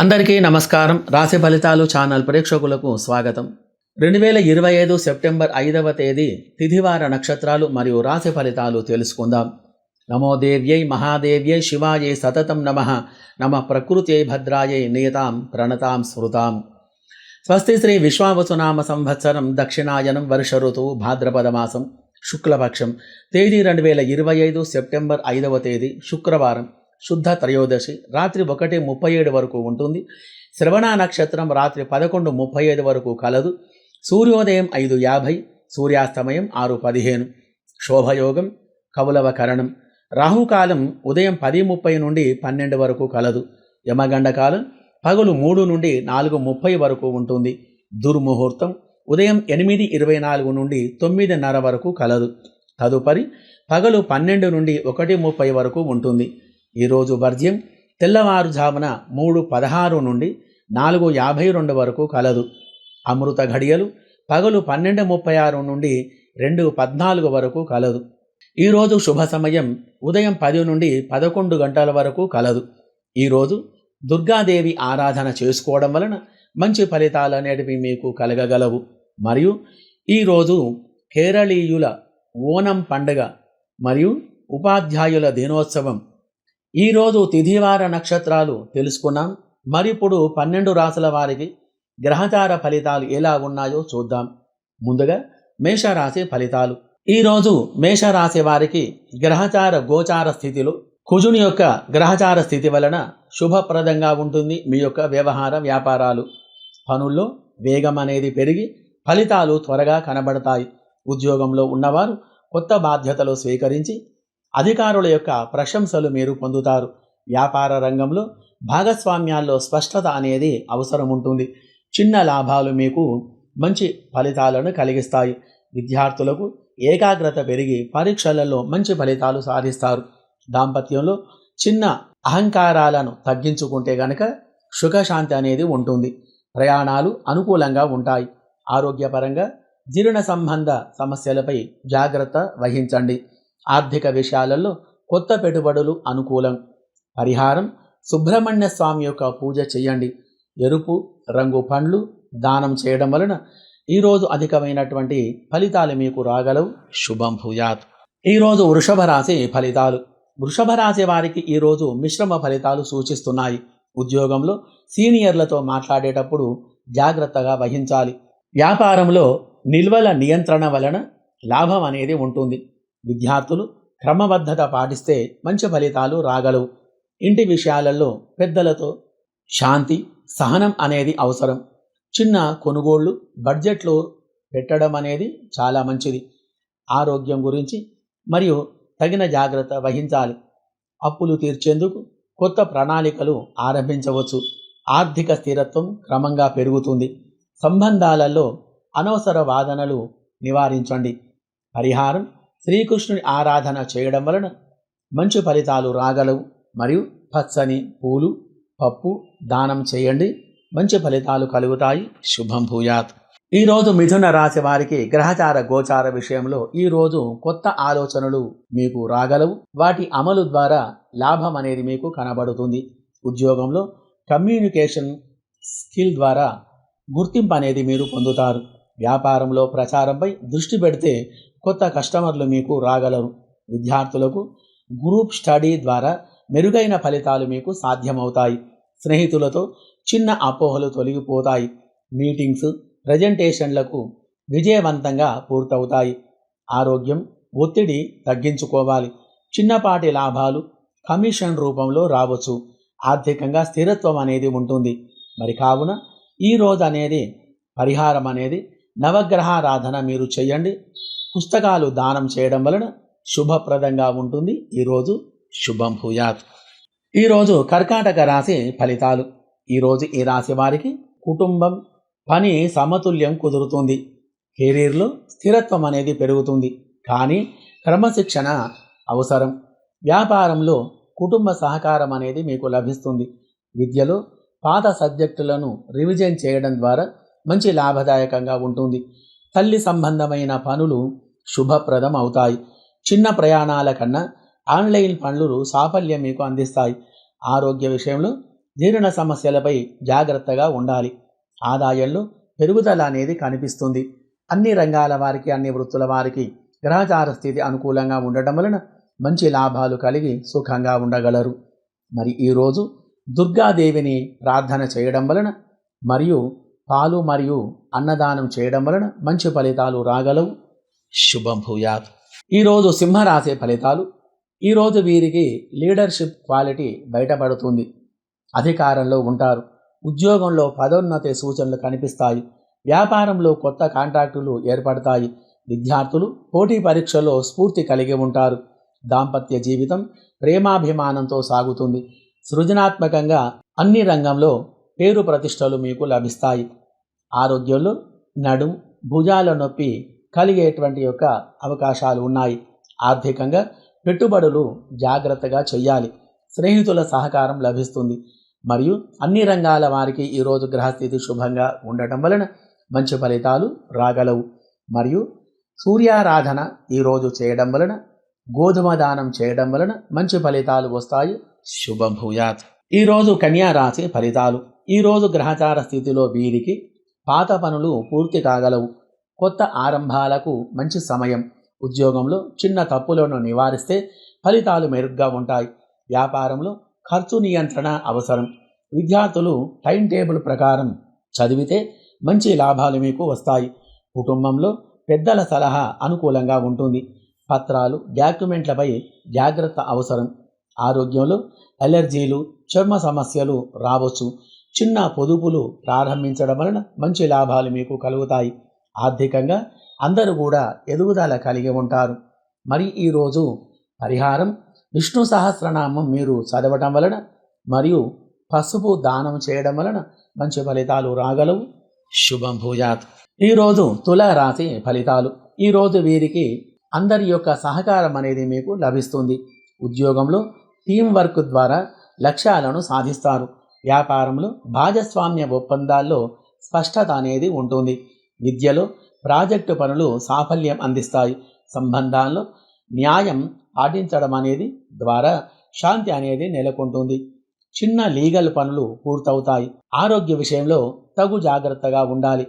అందరికీ నమస్కారం. రాశి ఫలితాలు ఛానల్ ప్రేక్షకులకు స్వాగతం. రెండు వేల ఇరవై ఐదు సెప్టెంబర్ ఐదవ తేదీ తిథివార నక్షత్రాలు మరియు రాశి ఫలితాలు తెలుసుకుందాం. నమో దేవ్యై మహాదేవ్యై శివాయై సతతం నమ. నమ ప్రకృత్యై భద్రాయై నియతాం ప్రణతాం స్మృతాం. స్వస్తి శ్రీ విశ్వావసునామ సంవత్సరం దక్షిణాయనం వర్ష ఋతువు భాద్రపద మాసం శుక్లపక్షం. తేదీ రెండు వేల ఇరవై ఐదు సెప్టెంబర్ ఐదవ తేదీ శుక్రవారం. శుద్ధ త్రయోదశి. రాత్రి ఒకటి ముప్పై ఏడు వరకు ఉంటుంది. శ్రవణ నక్షత్రం రాత్రి పదకొండు ముప్పై ఐదు వరకు కలదు. సూర్యోదయం ఐదు యాభై సూర్యాస్తమయం ఆరు పదిహేను. శోభయోగం కవులవకరణం. రాహుకాలం ఉదయం పది ముప్పై నుండి పన్నెండు వరకు కలదు. యమగండ కాలం పగలు మూడు నుండి నాలుగు ముప్పై వరకు ఉంటుంది. దుర్ముహూర్తం ఉదయం ఎనిమిది ఇరవై నాలుగు నుండి తొమ్మిదిన్నర వరకు కలదు. తదుపరి పగలు పన్నెండు నుండి ఒకటి ముప్పై వరకు ఉంటుంది. ఈరోజు వర్జ్యం తెల్లవారుజామున మూడు పదహారు నుండి నాలుగు యాభై రెండు వరకు కలదు. అమృత ఘడియలు పగలు పన్నెండు ముప్పై ఆరు నుండి రెండు పద్నాలుగు వరకు కలదు. ఈరోజు శుభ సమయం ఉదయం పది నుండి పదకొండు గంటల వరకు కలదు. ఈరోజు దుర్గాదేవి ఆరాధన చేసుకోవడం వలన మంచి ఫలితాలు అనేటివి మీకు కలగగలవు. మరియు ఈరోజు కేరళీయుల ఓనం పండుగ మరియు ఉపాధ్యాయుల దినోత్సవం ఈరోజు తిథివార నక్షత్రాలు తెలుసుకున్నాం. మరిప్పుడు పన్నెండు రాసుల వారికి గ్రహచార ఫలితాలు ఎలా ఉన్నాయో చూద్దాం. ముందుగా మేషరాశి ఫలితాలు. ఈరోజు మేషరాశి వారికి గ్రహచార గోచార స్థితిలో కుజుని యొక్క గ్రహచార స్థితి వలన శుభప్రదంగా ఉంటుంది మీ యొక్క వ్యవహార వ్యాపారాలు. పనుల్లో వేగం అనేది పెరిగి ఫలితాలు త్వరగా కనబడతాయి. ఉద్యోగంలో ఉన్నవారు కొత్త బాధ్యతలు స్వీకరించి అధికారుల యొక్క ప్రశంసలు మీరు పొందుతారు. వ్యాపార రంగంలో భాగస్వామ్యాల్లో స్పష్టత అనేది అవసరం ఉంటుంది చిన్న లాభాలు మీకు మంచి ఫలితాలను కలిగిస్తాయి. విద్యార్థులకు ఏకాగ్రత పెరిగి పరీక్షలలో మంచి ఫలితాలు సాధిస్తారు. దాంపత్యంలో చిన్న అహంకారాలను తగ్గించుకుంటే గనక సుఖశాంతి అనేది ఉంటుంది. ప్రయాణాలు అనుకూలంగా ఉంటాయి. ఆరోగ్యపరంగా జీర్ణ సంబంధ సమస్యలపై జాగ్రత్త వహించండి. ఆర్థిక విషయాలలో కొత్త పెట్టుబడులు అనుకూలం. పరిహారం సుబ్రహ్మణ్య స్వామి యొక్క పూజ చేయండి. ఎరుపు రంగు పండ్లు దానం చేయడం వలన ఈరోజు అధికమైనటువంటి ఫలితాలు మీకు రాగలవు. శుభం భూయాత్. ఈరోజు వృషభ రాశి ఫలితాలు. వృషభ రాశి వారికి ఈరోజు మిశ్రమ ఫలితాలు సూచిస్తున్నాయి. ఉద్యోగంలో సీనియర్లతో మాట్లాడేటప్పుడు జాగ్రత్తగా వహించాలి. వ్యాపారంలో నిల్వల నియంత్రణ వలన లాభం అనేది ఉంటుంది. విద్యార్థులు క్రమబద్ధత పాటిస్తే మంచి ఫలితాలు రాగలవు. ఇంటి విషయాలలో పెద్దలతో శాంతి సహనం అనేది అవసరం. చిన్న కొనుగోళ్ళు బడ్జెట్లో పెట్టడం అనేది చాలా మంచిది. ఆరోగ్యం గురించి మరియు తగిన జాగ్రత్త వహించాలి. అప్పులు తీర్చేందుకు కొత్త ప్రణాళికలు ఆరంభించవచ్చు. ఆర్థిక స్థిరత్వం క్రమంగా పెరుగుతుంది. సంబంధాలలో అనవసర వాదనలు నివారించండి. పరిహారం శ్రీకృష్ణుని ఆరాధన చేయడం వలన మంచి ఫలితాలు రాగలవు. మరియు పచ్చని పూలు పప్పు దానం చేయండి. మంచి ఫలితాలు కలుగుతాయి. శుభం భూయాత్. ఈరోజు మిథున రాశి వారికి గ్రహచార గోచార విషయంలో ఈరోజు కొత్త ఆలోచనలు మీకు రాగలవు. వాటి అమలు ద్వారా లాభం అనేది మీకు కనబడుతుంది. ఉద్యోగంలో కమ్యూనికేషన్ స్కిల్ ద్వారా గుర్తింపు అనేది మీరు పొందుతారు. వ్యాపారంలో ప్రచారంపై దృష్టి పెడితే కొత్త కస్టమర్లు మీకు రాగలరు. విద్యార్థులకు గ్రూప్ స్టడీ ద్వారా మెరుగైన ఫలితాలు మీకు సాధ్యమవుతాయి. స్నేహితులతో చిన్న అపోహలు తొలగిపోతాయి. మీటింగ్స్ ప్రజెంటేషన్లకు విజయవంతంగా పూర్తవుతాయి. ఆరోగ్యం ఒత్తిడి తగ్గించుకోవాలి. చిన్నపాటి లాభాలు కమిషన్ రూపంలో రావచ్చు. ఆర్థికంగా స్థిరత్వం అనేది ఉంటుంది. మరి కావున ఈ రోజు అనేది పరిహారం అనేది నవగ్రహారాధన మీరు చేయండి. పుస్తకాలు దానం చేయడం వలన శుభప్రదంగా ఉంటుంది. ఈరోజు శుభం భూయాత్. ఈరోజు కర్కాటక రాశి ఫలితాలు. ఈరోజు ఈ రాశి వారికి కుటుంబం పని సమతుల్యం కుదురుతుంది. కెరీర్లో స్థిరత్వం అనేది పెరుగుతుంది. కానీ క్రమశిక్షణ అవసరం. వ్యాపారంలో కుటుంబ సహకారం అనేది మీకు లభిస్తుంది. విద్యలో పాత సబ్జెక్టులను రివిజన్ చేయడం ద్వారా మంచి లాభదాయకంగా ఉంటుంది. తల్లి సంబంధమైన పనులు శుభప్రదం అవుతాయి చిన్న ప్రయాణాల కన్నా ఆన్లైన్ పనులు సాఫల్యం మీకు అందిస్తాయి. ఆరోగ్య విషయంలో జీర్ణ సమస్యలపై జాగ్రత్తగా ఉండాలి. ఆదాయంలో పెరుగుదల అనేది కనిపిస్తుంది. అన్ని రంగాల వారికి అన్ని వృత్తుల వారికి గ్రహచార స్థితి అనుకూలంగా ఉండటం వలన మంచి లాభాలు కలిగి సుఖంగా ఉండగలరు. మరి ఈరోజు దుర్గాదేవిని ప్రార్థన చేయడం వలన మరియు పాలు మరియు అన్నదానం చేయడం వలన మంచి ఫలితాలు రాగలవు. శుభం భూయాత్ ఈరోజు సింహరాశి ఫలితాలు. ఈరోజు వీరికి లీడర్షిప్ క్వాలిటీ బయటపడుతుంది. అధికారంలో ఉంటారు. ఉద్యోగంలో పదోన్నతి సూచనలు కనిపిస్తాయి. వ్యాపారంలో కొత్త కాంట్రాక్టులు ఏర్పడతాయి. విద్యార్థులు పోటీ పరీక్షల్లో స్ఫూర్తి కలిగి ఉంటారు. దాంపత్య జీవితం ప్రేమాభిమానంతో సాగుతుంది. సృజనాత్మకంగా అన్ని రంగంలో పేరు ప్రతిష్టలు మీకు లభిస్తాయి. ఆరోగ్యంలో నడుం భుజాల నొప్పి కలిగేటువంటి యొక్క అవకాశాలు ఉన్నాయి. ఆర్థికంగా పెట్టుబడులు జాగ్రత్తగా చేయాలి స్నేహితుల సహకారం లభిస్తుంది. మరియు అన్ని రంగాల వారికి ఈరోజు గ్రహస్థితి శుభంగా ఉండటం వలన మంచి ఫలితాలు రాగలవు. మరియు సూర్యారాధన ఈరోజు చేయడం వలన గోధుమ దానం చేయడం వలన మంచి ఫలితాలు వస్తాయి. శుభభూయాత్ ఈరోజు కన్యా రాశి ఫలితాలు. ఈరోజు గ్రహచార స్థితిలో వీరికి పాత పనులు పూర్తి కాగలవు. కొత్త ఆరంభాలకు మంచి సమయం. ఉద్యోగంలో చిన్న తప్పులను నివారిస్తే ఫలితాలు మెరుగ్గా ఉంటాయి. వ్యాపారంలో ఖర్చు నియంత్రణ అవసరం. విద్యార్థులు టైం టేబుల్ ప్రకారం చదివితే మంచి లాభాలు మీకు వస్తాయి. కుటుంబంలో పెద్దల సలహా అనుకూలంగా ఉంటుంది. పత్రాలు డాక్యుమెంట్లపై జాగ్రత్త అవసరం. ఆరోగ్యంలో అలర్జీలు చర్మ సమస్యలు రావచ్చు. చిన్న పొదుపులు ప్రారంభించడం వలన మంచి లాభాలు మీకు కలుగుతాయి. ఆర్థికంగా అందరూ కూడా ఎదుగుదల కలిగి ఉంటారు. మరి ఈరోజు పరిహారం విష్ణు సహస్రనామం మీరు చదవటం వలన మరియు పసుపు దానం చేయడం వలన మంచి ఫలితాలు రాగలవు. శుభం భూయాత్. ఈరోజు తులరాశి ఫలితాలు. ఈరోజు వీరికి అందరి యొక్క సహకారం అనేది మీకు లభిస్తుంది. ఉద్యోగంలో టీం వర్క్ ద్వారా లక్ష్యాలను సాధిస్తారు. వ్యాపారంలో భాగస్వామ్య ఒప్పందాల్లో స్పష్టత అనేది ఉంటుంది. విద్యలో ప్రాజెక్టు పనులు సాఫల్యం అందిస్తాయి. సంబంధాల్లో న్యాయం పాటించడం అనేది ద్వారా శాంతి అనేది నెలకొంటుంది. చిన్న లీగల్ పనులు పూర్తవుతాయి. ఆరోగ్య విషయంలో తగు జాగ్రత్తగా ఉండాలి.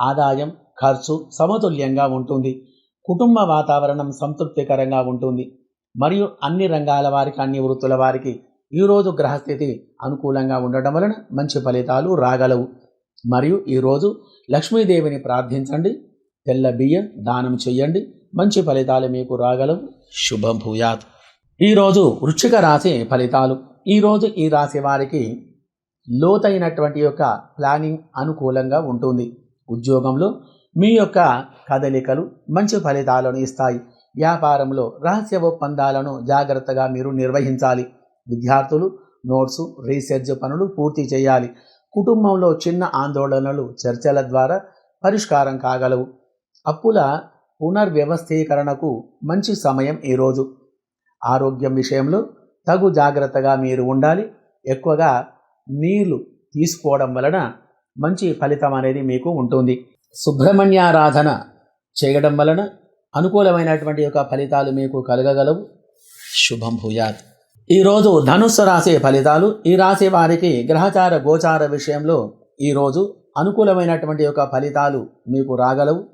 ఆదాయం ఖర్చు సమతుల్యంగా ఉంటుంది. కుటుంబ వాతావరణం సంతృప్తికరంగా ఉంటుంది. మరియు అన్ని రంగాల వారికి అన్ని వృత్తుల వారికి ఈరోజు గ్రహస్థితి అనుకూలంగా ఉండటం వలన మంచి ఫలితాలు రాగలవు. మరియు ఈరోజు లక్ష్మీదేవిని ప్రార్థించండి. తెల్ల బియ్యం దానం చెయ్యండి. మంచి ఫలితాలు మీకు రాగలవు. శుభం భూయాత్ ఈరోజు వృశ్చిక రాశి ఫలితాలు. ఈరోజు ఈ రాశి వారికి లోతైనటువంటి యొక్క ప్లానింగ్ అనుకూలంగా ఉంటుంది. ఉద్యోగంలో మీ యొక్క కదలికలు మంచి ఫలితాలను ఇస్తాయి. వ్యాపారంలో రహస్య ఒప్పందాలను జాగ్రత్తగా మీరు నిర్వహించాలి. విద్యార్థులు నోట్సు రీసెర్చ్ పనులు పూర్తి చేయాలి. కుటుంబంలో చిన్న ఆందోళనలు చర్చల ద్వారా పరిష్కారం కాగలవు. అప్పుల పునర్వ్యవస్థీకరణకు మంచి సమయం ఈరోజు. ఆరోగ్యం విషయంలో తగు జాగ్రత్తగా మీరు ఉండాలి. ఎక్కువగా నీళ్ళు తీసుకోవడం వలన మంచి ఫలితం అనేది మీకు ఉంటుంది. సుబ్రహ్మణ్యారాధన చేయడం వలన అనుకూలమైనటువంటి యొక్క ఫలితాలు మీకు కలగగలవు. శుభం భూయాత్. ఈరోజు ధనుస్సు రాశి ఫలితాలు ఈ రాశి వారికి గ్రహచార గోచార విషయంలో ఈరోజు అనుకూలమైనటువంటి యొక్క ఫలితాలు మీకు రాగలవు.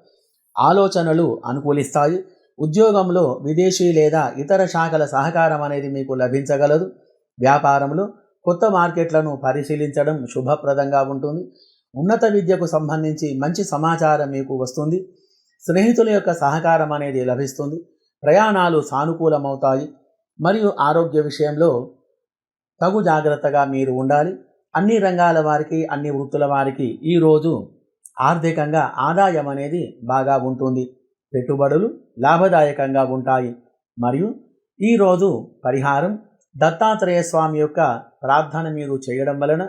ఆలోచనలు అనుకూలిస్తాయి. ఉద్యోగంలో విదేశీ లేదా ఇతర శాఖల సహకారం అనేది మీకు లభించగలదు. వ్యాపారంలో కొత్త మార్కెట్లను పరిశీలించడం శుభప్రదంగా ఉంటుంది. ఉన్నత విద్యకు సంబంధించి మంచి సమాచారం మీకు వస్తుంది. స్నేహితుల యొక్క సహకారం అనేది లభిస్తుంది. ప్రయాణాలు సానుకూలమవుతాయి. మరియు ఆరోగ్య విషయంలో తగు జాగ్రత్తగా మీరు ఉండాలి. అన్ని రంగాల వారికి అన్ని వృత్తుల వారికి ఈరోజు ఆర్థికంగా ఆదాయం అనేది బాగా ఉంటుంది. పెట్టుబడులు లాభదాయకంగా ఉంటాయి. మరియు ఈరోజు పరిహారం దత్తాత్రేయ స్వామి యొక్క ప్రార్థన మీరు చేయడం వలన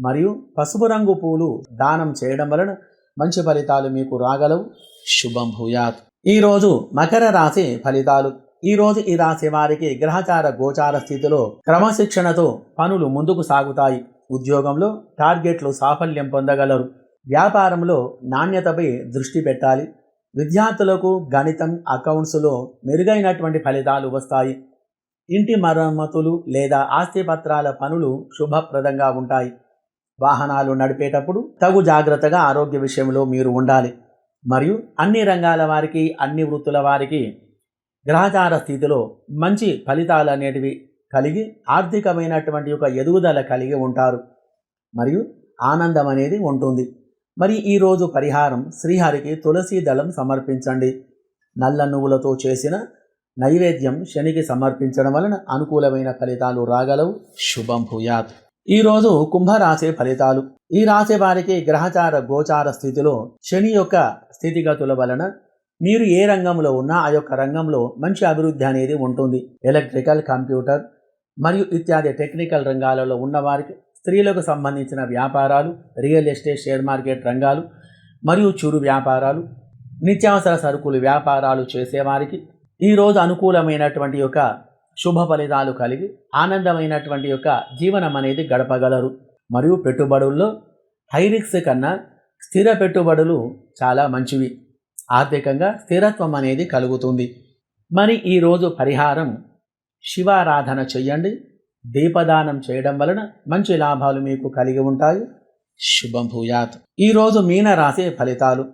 మరియు పసుపు రంగు పూలు దానం చేయడం వలన మంచి ఫలితాలు మీకు రాగలవు. శుభం భూయాత్. ఈరోజు మకర రాశి ఫలితాలు. ఈరోజు ఈ రాశి వారికి గ్రహచార గోచార స్థితిలో క్రమశిక్షణతో పనులు ముందుకు సాగుతాయి. ఉద్యోగంలో టార్గెట్లు సాఫల్యం పొందగలరు. వ్యాపారంలో నాణ్యతపై దృష్టి పెట్టాలి. విద్యార్థులకు గణితం అకౌంట్స్లో మెరుగైనటువంటి ఫలితాలు వస్తాయి. ఇంటి మరమ్మతులు లేదా ఆస్తిపత్రాల పనులు శుభప్రదంగా ఉంటాయి. వాహనాలు నడిపేటప్పుడు తగు జాగ్రత్తగా ఆరోగ్య విషయంలో మీరు ఉండాలి. మరియు అన్ని రంగాల వారికి అన్ని వృత్తుల వారికి గ్రహచార స్థితిలో మంచి ఫలితాలు అనేటివి కలిగి ఆర్థికమైనటువంటి ఒక ఎదుగుదల కలిగి ఉంటారు. మరియు ఆనందం అనేది ఉంటుంది. మరి ఈరోజు పరిహారం శ్రీహరికి తులసి దళం సమర్పించండి. నల్ల నువ్వులతో చేసిన నైవేద్యం శనికి సమర్పించడం వలన అనుకూలమైన ఫలితాలు రాగలవు. శుభం భూయాత్. ఈరోజు కుంభరాశి ఫలితాలు. ఈ రాశి వారికి గ్రహచార గోచార స్థితిలో శని యొక్క స్థితిగతుల వలన మీరు ఏ రంగంలో ఉన్నా ఆ యొక్క రంగంలో మంచి అభివృద్ధి అనేది ఉంటుంది. ఎలక్ట్రికల్ కంప్యూటర్ మరియు ఇత్యాది టెక్నికల్ రంగాలలో ఉన్నవారికి స్త్రీలకు సంబంధించిన వ్యాపారాలు రియల్ ఎస్టేట్ షేర్ మార్కెట్ రంగాలు మరియు చురు వ్యాపారాలు నిత్యావసర సరుకులు వ్యాపారాలు చేసేవారికి ఈరోజు అనుకూలమైనటువంటి యొక్క శుభ ఫలితాలు కలిగి ఆనందమైనటువంటి యొక్క జీవనం అనేది గడపగలరు. మరియు పెట్టుబడుల్లో హైరిక్స్ కన్నా స్థిర పెట్టుబడులు చాలా మంచివి. ఆర్థికంగా స్థిరత్వం అనేది కలుగుతుంది. మరి ఈరోజు పరిహారం శివారాధన చెయ్యండి. దీపదానం చేయడం వలన మంచి లాభాలు మీకు కలిగి ఉంటాయి. శుభం భూయాత్. ఈరోజు మీన రాశి ఫలితాలు.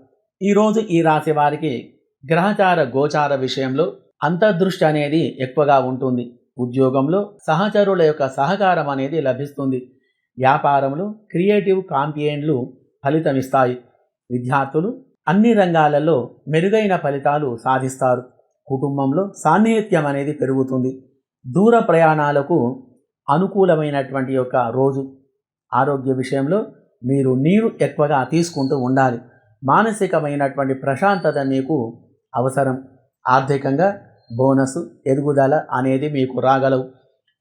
ఈరోజు ఈ రాశి వారికి గ్రహచార గోచార విషయంలో అంతర్దృష్టి అనేది ఎక్కువగా ఉంటుంది. ఉద్యోగంలో సహచరుల యొక్క సహకారం అనేది లభిస్తుంది. వ్యాపారంలో క్రియేటివ్ కాంపియన్లు ఫలితమిస్తాయి. విద్యార్థులు అన్ని రంగాలలో మెరుగైన ఫలితాలు సాధిస్తారు. కుటుంబంలో సాన్నిహిత్యం అనేది పెరుగుతుంది. దూర ప్రయాణాలకు అనుకూలమైనటువంటి యొక్క రోజు. ఆరోగ్య విషయంలో మీరు నీరు ఎక్కువగా తీసుకుంటూ ఉండాలి. మానసికమైనటువంటి ప్రశాంతత మీకు అవసరం. ఆర్థికంగా బోనస్ ఎదుగుదల అనేది మీకు రాగలవు.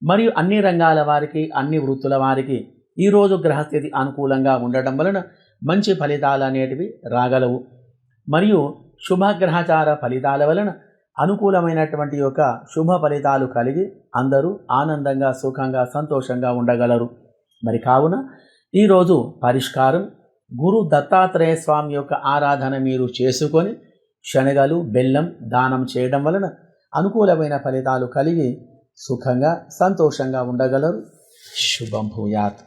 మరియు అన్ని రంగాల వారికి అన్ని వృత్తుల వారికి ఈరోజు గ్రహస్థితి అనుకూలంగా ఉండటం వలన మంచి ఫలితాలు అనేటివి రాగలవు. మరియు శుభగ్రహచార ఫలితాల వలన అనుకూలమైనటువంటి యొక్క శుభ ఫలితాలు కలిగి అందరూ ఆనందంగా సుఖంగా సంతోషంగా ఉండగలరు. మరి కావున ఈరోజు పరిష్కారం గురు దత్తాత్రేయ స్వామి యొక్క ఆరాధన మీరు చేసుకొని శనగలు బెల్లం దానం చేయడం వలన అనుకూలమైన ఫలితాలు కలిగి సుఖంగా సంతోషంగా ఉండగలరు. శుభం భూయాత్.